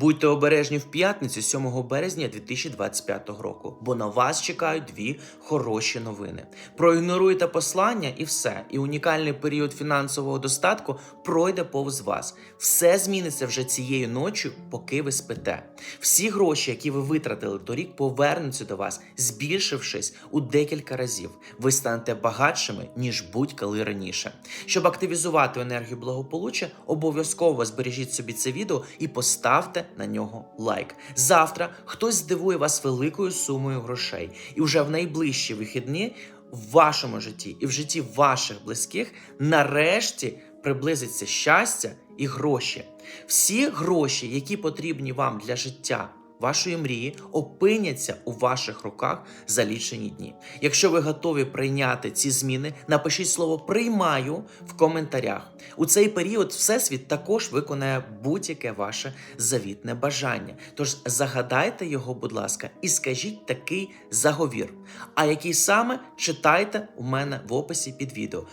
Будьте обережні в п'ятницю 7 березня 2025 року, бо на вас чекають дві хороші новини. Проігноруйте послання і все. І унікальний період фінансового достатку пройде повз вас. Все зміниться вже цієї ночі, поки ви спите. Всі гроші, які ви витратили торік, повернуться до вас, збільшившись у декілька разів. Ви станете багатшими ніж будь-коли раніше. Щоб активізувати енергію благополуччя, обов'язково збережіть собі це відео і поставте на нього лайк. Завтра хтось здивує вас великою сумою грошей, і вже в найближчі вихідні в вашому житті і в житті ваших близьких нарешті приблизиться щастя і гроші. Всі гроші, які потрібні вам для життя. Вашої мрії опиняться у ваших руках за лічені дні. Якщо ви готові прийняти ці зміни, напишіть слово приймаю в коментарях. У цей період Всесвіт також виконає будь-яке ваше завітне бажання. Тож загадайте його, будь ласка, і скажіть такий заговір. А який саме читайте у мене в описі під відео.